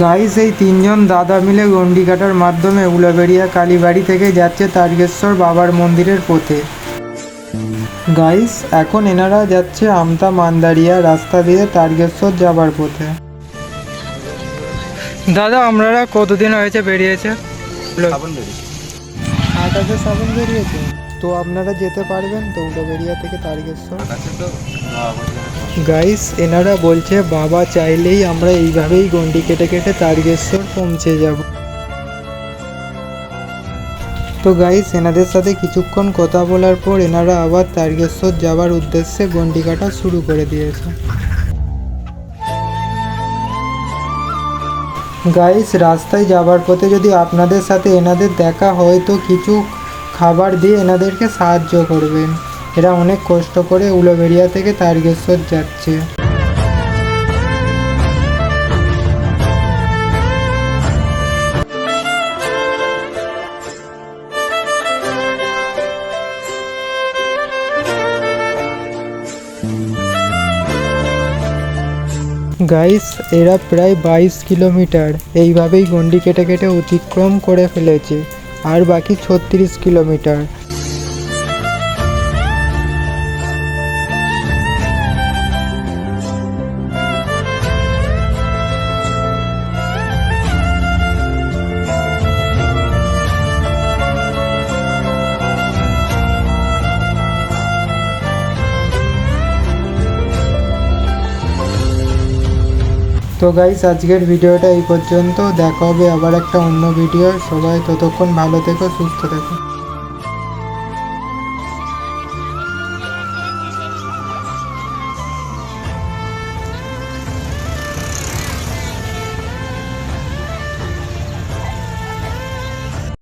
Guys এই তিনজন দাদা মিলে গন্ডি কাটার মাধ্যমে উলাবেড়িয়া কালীবাড়ি থেকে যাচ্ছে তারকেশ্বর বাবার মন্দিরের পথে। গাইস এখন এনারা যাচ্ছে আমতা মান্দারিয়া রাস্তা দিয়ে তারকেশ্বর যাবার পথে। দাদা আপনারা কতদিন হয়েছে বেরিয়েছে? শ্রাবণ বেরিয়েছে? তো আপনারা যেতে পারবেন তো? উলাবেড়িয়া থেকে তারকেশ্বর গাইস এনারা বলছে বাবা চাইলেই আমরা এইভাবেই গন্ডি কেটে কেটে তারকেশ্বর পৌঁছে যাব। তো গাইস এনাদের সাথে কিছুক্ষণ কথা বলার পর এনারা আবার তারকেশ্বর যাওয়ার উদ্দেশ্যে গন্ডি কাটা শুরু করে দিয়েছে। গাইস রাস্তায় যাবার পথে যদি আপনাদের সাথে এনাদের দেখা হয় তো কিছু খাবার দিয়ে এনাদেরকে সাহায্য করবেন। এরা অনেক কষ্ট করে উলোবেরিয়া থেকে তারকেশ্বর যাচ্ছে। গাইস, এরা প্রায় বাইশ কিলোমিটার। এইভাবেই গন্ডি কেটে কেটে অতিক্রম করে ফেলেছে। আর বাকি ছত্রিশ কিলোমিটার। তো গাইস আজকের ভিডিওটা এই পর্যন্ত। দেখা হবে আবার একটা অন্য ভিডিও সবাই ততক্ষণ ভালো থেকো, সুস্থ থেকো।